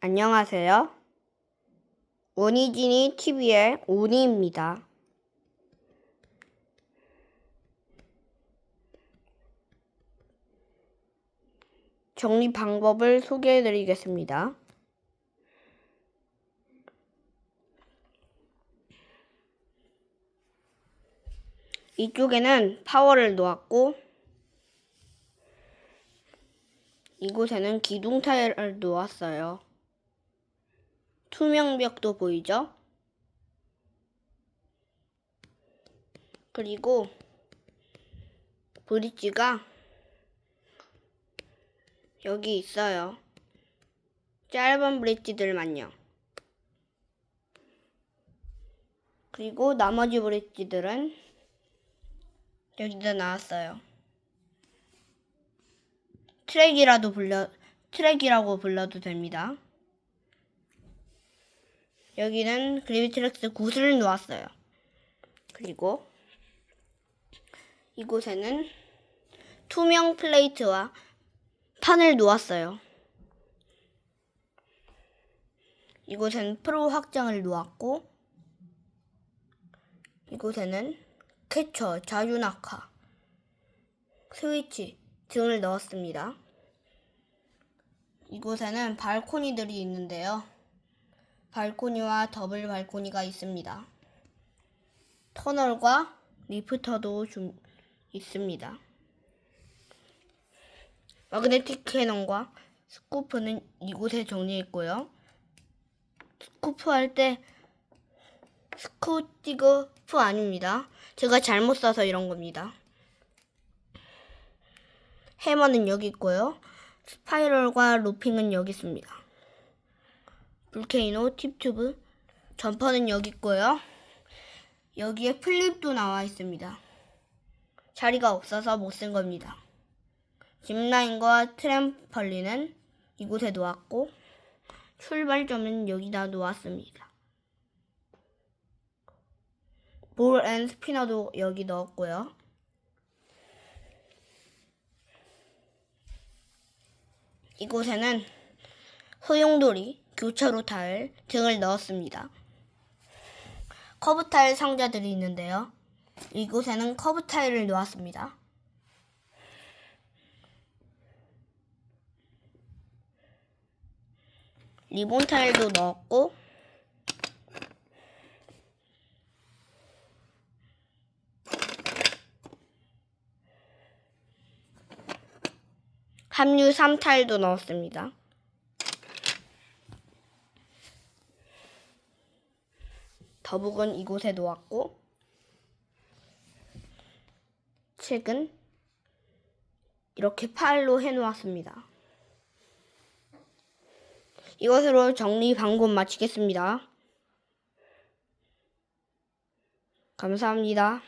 안녕하세요. 원희진이 TV의 오니입니다. 정리 방법을 소개해 드리겠습니다. 이쪽에는 파워를 놓았고 이곳에는 기둥 타일을 놓았어요. 투명벽도 보이죠? 그리고 브릿지가 여기 있어요. 짧은 브릿지들만요. 그리고 나머지 브릿지들은 여기다 나왔어요. 트랙이라도 불려 트랙이라고 불러도 됩니다. 여기는 그래비트렉스 구슬을 놓았어요. 그리고 이곳에는 투명 플레이트와 판을 놓았어요. 이곳에는 프로 확장을 놓았고 이곳에는 캐쳐, 자유낙하, 스위치 등을 넣었습니다. 이곳에는 발코니들이 있는데요. 발코니와 더블 발코니가 있습니다. 터널과 리프터도 좀 있습니다. 마그네틱 캐논과 스쿠프는 이곳에 정리했고요. 스쿠프 할 때 스쿠티그프 아닙니다. 제가 잘못 써서 이런 겁니다. 해머는 여기 있고요. 스파이럴과 루핑은 여기 있습니다. 볼케이노, 팁튜브, 점퍼는 여기 있고요. 여기에 플립도 나와 있습니다. 자리가 없어서 못 쓴 겁니다. 짚라인과 트램펄린은 이곳에 놓았고 출발점은 여기다 놓았습니다. 볼 앤 스피너도 여기 넣었고요. 이곳에는 소용돌이, 교차로 타일 등을 넣었습니다. 커브 타일 상자들이 있는데요. 이곳에는 커브 타일을 놓았습니다. 리본 타일도 넣었고 함유 3타일도 넣었습니다. 더북은 이곳에 놓았고 책은 이렇게 파일로 해놓았습니다. 이것으로 정리 방법 마치겠습니다. 감사합니다.